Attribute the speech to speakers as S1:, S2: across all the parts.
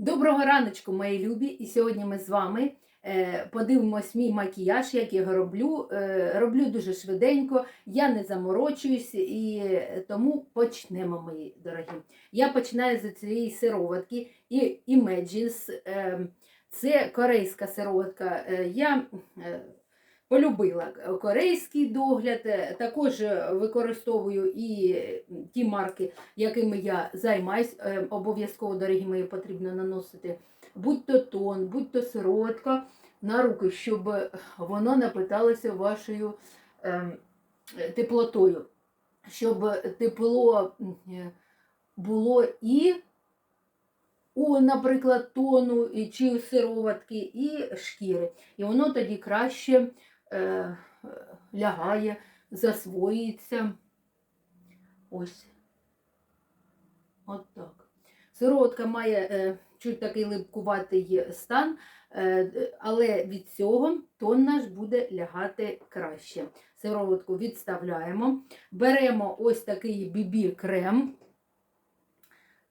S1: Доброго раночку, мої любі! І сьогодні ми з вами е, подивимось мій макіяж, як я його роблю. Е, роблю дуже швиденько, я не заморочуюсь, і тому почнемо, мої дорогі. Я починаю з цієї сироватки Imagines. Е, це корейська сироватка. Е, я полюбила корейський догляд, е, також використовую і ті марки, якими я займаюсь. Е, Обов'язково, дорогі мої, потрібно наносити будь-то тон, будь-то сироватка на руки, щоб воно напиталося вашою е, теплотою, щоб тепло е, було і у, наприклад, тону чи сироватки, і шкіри. І воно тоді краще е, лягає, засвоюється. Ось. От так. Сироватка має е, чуть такий липкуватий стан, е, але від цього тон наш буде лягати краще. Сироватку відставляємо. Беремо ось такий BB крем.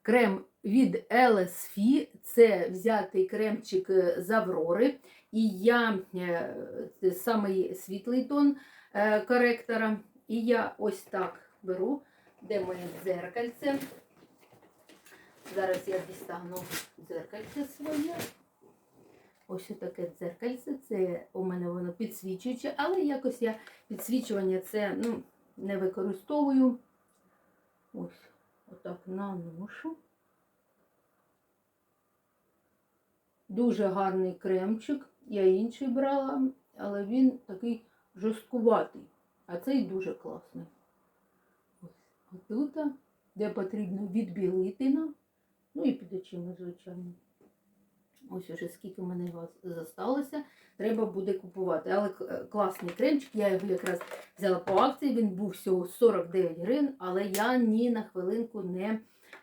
S1: Крем від LSFI. Це взятий кремчик е, з Аврори. І я е, самий світлий тон е, коректора. І я ось так беру, де моє дзеркальце. Зараз я дістану дзеркальце своє. Ось таке дзеркальце. Це у мене воно підсвічуюче, але якось я підсвічування це ну, не використовую. Ось, отак наношу. Дуже гарний кремчик. Я інший брала, але він такий жорсткуватий. А цей дуже класний. Ось отут, де потрібно відбілити нам. Ну і під очима, звичайно. Ось уже скільки в мене вас зосталося, треба буде купувати. Але е, класний кремчик, я його якраз взяла по акції, він був всього 49 гривень, але я ні на хвилинку не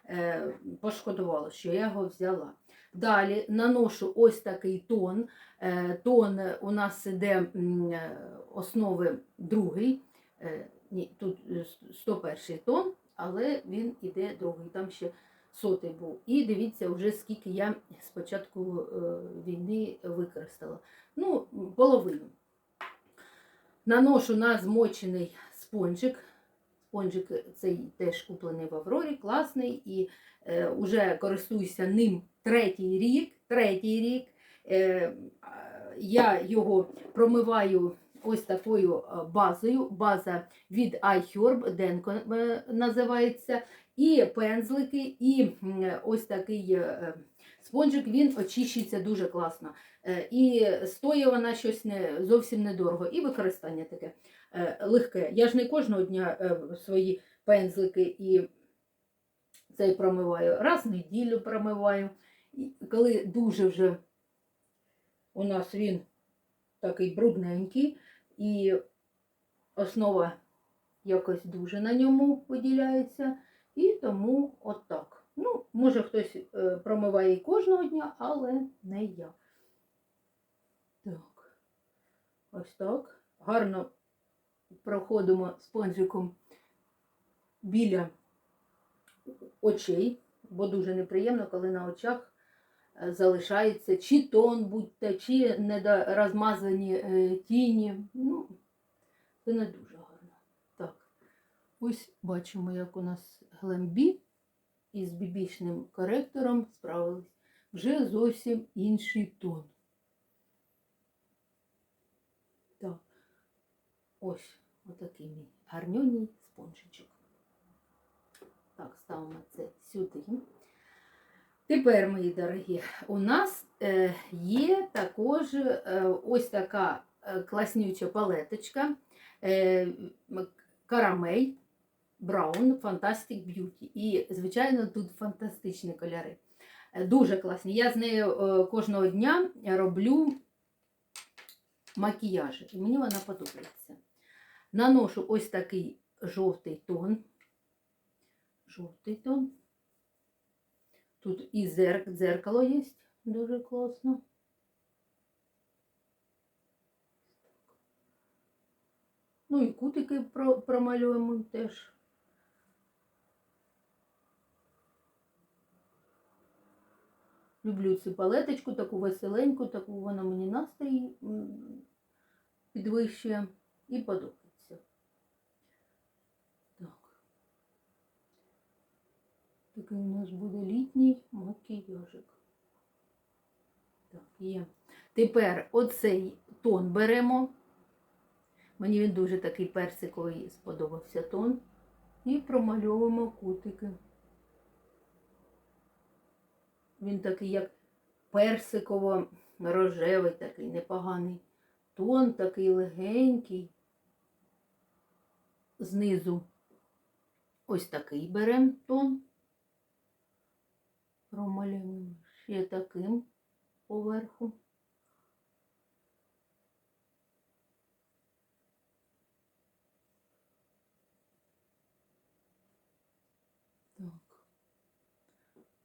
S1: е, пошкодувала, що я його взяла. Далі наношу ось такий тон. Е, Тон у нас іде е, основи другий. Е, Ні, тут е, 101 тон, але він іде другий. Там ще сотий був. І дивіться, вже скільки я з початку е, війни використала. Ну, половину. Наношу на змочений спонжик. Спонжик цей теж куплений в Аврорі, класний, і е, вже користуюся ним третій рік. Третій рік. Е, я його промиваю ось такою е, базою. База від iHerb, Денко е, називається. І пензлики, і ось такий е, спонжик, він очищується дуже класно. І стоїть вона щось не, зовсім недорого. І використання таке легке. Я ж не кожного дня е, свої пензлики і цей промиваю. Раз в неділю промиваю. Коли дуже вже у нас він такий брудненький, і основа якось дуже на ньому виділяється. І тому отак. Ну, може хтось е, промиває і кожного дня, але не я. Так. Ось так. Гарно проходимо спонжиком біля очей, бо дуже неприємно, коли на очах е, залишається чи тон будь-то, чи недорозмазані е, тіні. Ну, це не дуже гарно. Так. Ось бачимо, як у нас глембі із бібічним коректором справились. Вже зовсім інший тон. Так. Ось отакий мій гарнюній спонжичок. Так, ставимо це сюди. Тепер, мої дорогі, у нас е, є також е, ось така е, класнюча палеточка карамель Brown Fantastic Beauty. І, звичайно, тут фантастичні кольори. Дуже класні. Я з нею кожного дня роблю макіяжі. І мені вона подобається. Наношу ось такий жовтий тон. Жовтий тон. Тут і зерк, дзеркало є, дуже класно. Ну і кутики промалюємо теж. Люблю цю палеточку, таку веселеньку, таку вона мені настрій підвищує і подобається. Так. Такий у нас буде літній макіяжик. Так, є. Тепер оцей тон беремо. Мені він дуже такий персиковий сподобався тон. І промальовуємо кутики. Він такий, як персиково-рожевий, такий непоганий. Тон такий легенький. Знизу ось такий беремо тон. Промалюємо ще таким поверху. Так.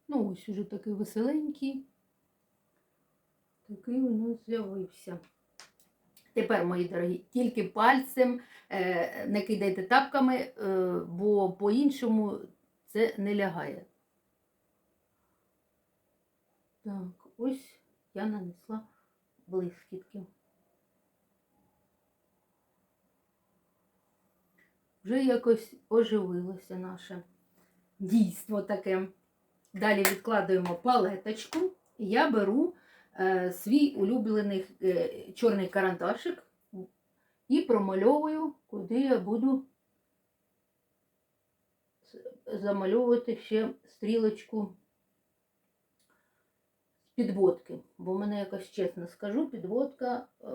S1: Ну, ось уже такий веселенький. Такий у нас з'явився. Тепер, мої дорогі, тільки пальцем е, не кидайте тапками, е, бо по-іншому це не лягає. Так, ось я нанесла блискітки. Вже якось оживилося наше дійство таке. Далі відкладуємо палеточку. Я беру е, свій улюблений е, чорний карандашик і промальовую, куди я буду замальовувати ще стрілочку підводки. Бо в мене якось чесно скажу, підводка е,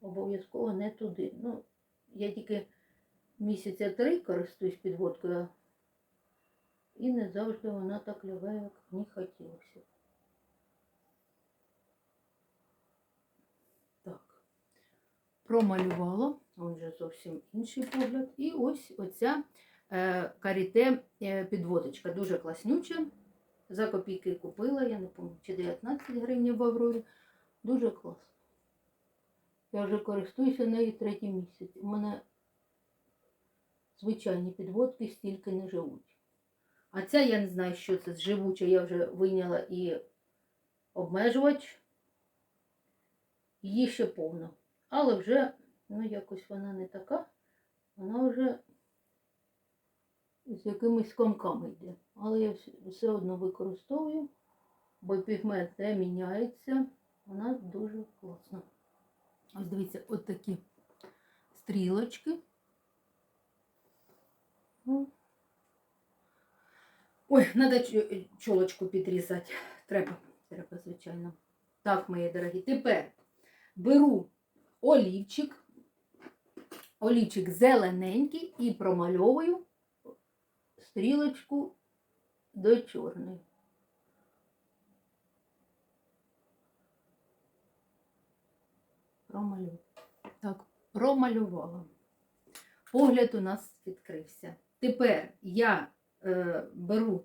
S1: обов'язково не туди. Ну, я тільки місяця три користуюсь підводкою. І не завжди вона так лягає, як мені хотілося. Так, промалювала, он вже зовсім інший погляд. І ось оця е, каріте е, підводочка, дуже класнюча. За копійки купила, я не пам'ятаю, чи 19 гривень в Аврорі. Дуже класно. Я вже користуюся нею третій місяць. У мене звичайні підводки стільки не живуть. А ця я не знаю, що це живуча, я вже вийняла і обмежувач. Її ще повно. Але вже, ну, якось вона не така, вона вже з якимись комками йде. Але я все одно використовую, бо пігмент не міняється. Вона дуже класна. Ось дивіться, от такі стрілочки. Ну, Ой, треба чолочку підрізати. Треба, треба, звичайно. Так, мої дорогі. Тепер беру олівчик, олівчик зелененький і промальовую стрілочку до чорної. Промалюю. Так, промалювала. Погляд у нас відкрився. Тепер я е, беру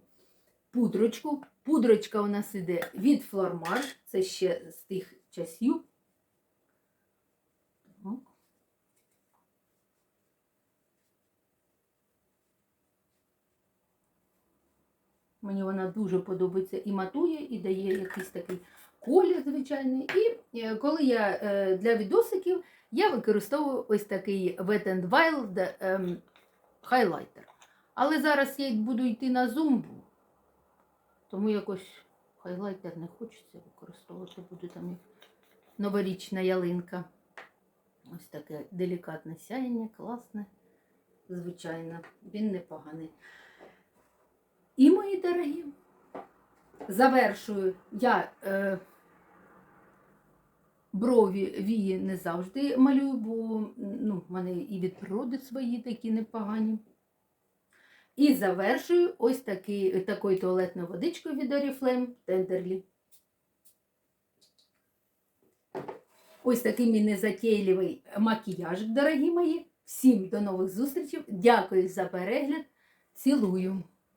S1: пудрочку. Пудрочка у нас іде від Флормар, це ще з тих часів. Так. Мені вона дуже подобається і матує, і дає якийсь такий колір звичайний. І е, коли я е, для відосиків я використовую ось такий Wet n Wild ем, хайлайтер. Але зараз я буду йти на зумбу, тому якось хайлайтер не хочеться використовувати, буде там як новорічна ялинка. Ось таке делікатне сяєння, класне, звичайно, він непоганий. І, мої дорогі, завершую я е, брові вії не завжди малюю, бо ну, в мене і від природи свої такі непогані. І завершую ось такий, такою туалетною водичкою від Oriflame Tenderly. Ось такий мій незатейливий макіяж, дорогі мої. Всім до нових зустрічей. Дякую за перегляд. Цілую.